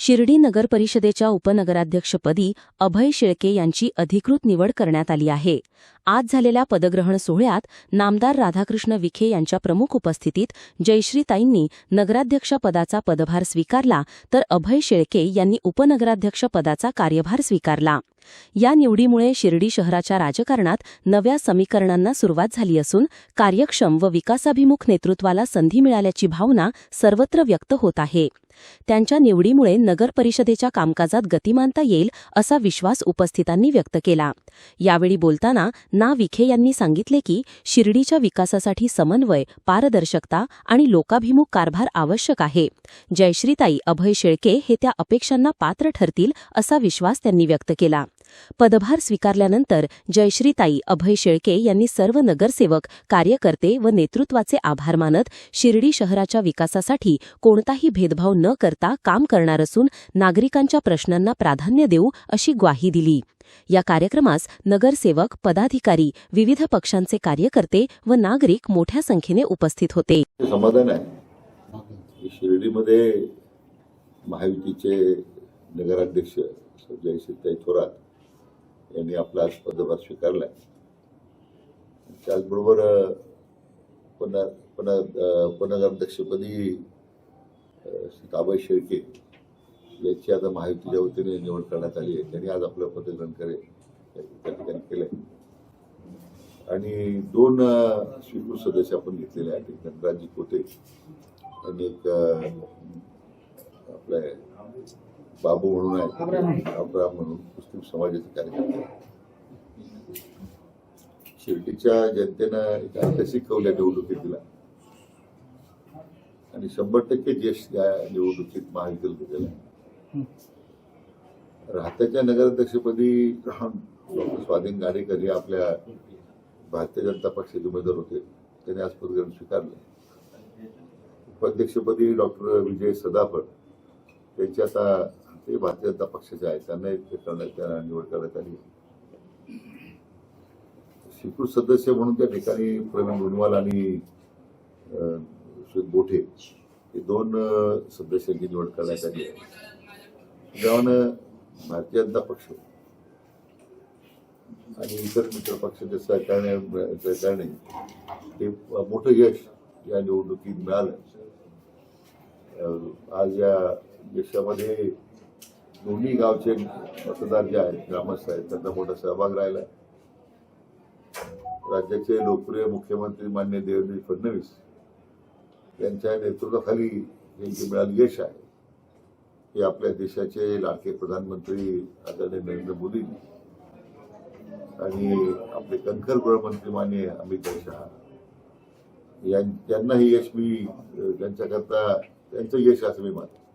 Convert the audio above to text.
शिर्डी नगर परिषदेच्या उपनगराध्यक्षपदी अभय शेळके यांची अधिकृत निवड करण्यात आली आहे. आज झालेल्या पदग्रहण सोहळ्यात नामदार राधाकृष्ण विखे यांच्या प्रमुख उपस्थितीत जयश्रीताईंनी नगराध्यक्षपदाचा पदभार स्वीकारला तर अभय शेळके यांनी उपनगराध्यक्षपदाचा कार्यभार स्वीकारला. या निवडीमुळे शिर्डी शहराच्या राजकारणात नव्या समीकरणांना सुरुवात झाली असून कार्यक्षम व विकासाभिमुख नेतृत्वाला संधी मिळाल्याची भावना सर्वत्र व्यक्त होत आहे. त्यांच्या निवडीमुळे नगर परिषदेच्या कामकाजात गतिमानता येईल असा विश्वास उपस्थितांनी व्यक्त केला. यावेळी बोलताना ना विखे यांनी सांगितले की शिर्डीच्या विकासासाठी समन्वय पारदर्शकता आणि लोकाभिमुख कारभार आवश्यक आहे. जयश्रीताई अभय शेळके हे त्या अपेक्षांना पात्र ठरतील असा विश्वास त्यांनी व्यक्त केला. पदभार स्वीकारल्यानंतर जयश्रीताई अभय शेळके यांनी सर्व नगरसेवक कार्यकर्ते व नेतृत्वाचे आभार मानत शिर्डी शहराच्या विकासासाठी कोणताही भेदभाव न करता काम करणार असून नागरिकांच्या प्रश्नांना प्राधान्य देऊ अशी ग्वाही दिली. या कार्यक्रमास नगरसेवक पदाधिकारी विविध पक्षांचे कार्यकर्ते व नागरिक मोठ्या संख्येने उपस्थित होते. समाधान आहे. शिर्डीमध्ये महायुतीचे नगराध्यक्ष जयश्रीताई थोरात यांनी आपला आज पदभार स्वीकारला. त्याचबरोबर अ, पन पन श्री ताबाई शेळके याची आता महायुतीच्या वतीने निवड करण्यात आली आहे. त्यांनी आज आपलं पदग्रहण करे त्या ठिकाणी केलंय. आणि दोन स्वीकृत सदस्य आपण घेतलेले आहेत. एक नटराजी कोटे आणि एक बाबू म्हणून आहेत अब्राम म्हणून मुस्लिम समाजाचे कार्यकर्ते शिर्डीच्या जनतेनं एक ऐतिहासिक कौल या निवडणुकीत दिला आणि शंभर टक्के यश या निवडणुकीत महायुतीला दिलेलं राहत्याच्या नगराध्यक्षपदी डॉक्टर स्वाधीन गाडेकर हे आपल्या भारतीय जनता पक्षाचे उमेदवार होते. त्यांनी आज पदग्रहण स्वीकारलं. उपाध्यक्षपदी डॉक्टर विजय सदाफळ. त्यांची आता ते भारतीय जनता पक्षाचे आहेत. त्यांना ते करण्यात त्यांना निवड करण्यात आली. स्वीकृत सदस्य म्हणून त्या ठिकाणी प्रवीण गुणवाल आणि अं, श्री बोठे हे दोन सदस्यांची निवड करण्यात आली. आहे त्यामुळे भारतीय जनता पक्ष आणि इतर मित्र पक्षाच्या सहकार्याने सहकार्याने हे मोठं यश या निवडणुकीत मिळालं. आज या यशामध्ये दोन्ही गावचे मतदार जे आहेत ग्रामस्थ आहेत त्यांचा मोठा सहभाग राहिला राज्याचे लोकप्रिय मुख्यमंत्री मान्य देवेंद्र फडणवीस यांच्या नेतृत्वाखाली जे मिळालं यश आहे हे आपल्या देशाचे लाडके प्रधानमंत्री आदरणीय नरेंद्र मोदी आणि आपले कणखर गृहमंत्री मान्य अमित शहा यां- हे यश मी त्यांच्याकरता त्यांचं यश असं मी मानतो.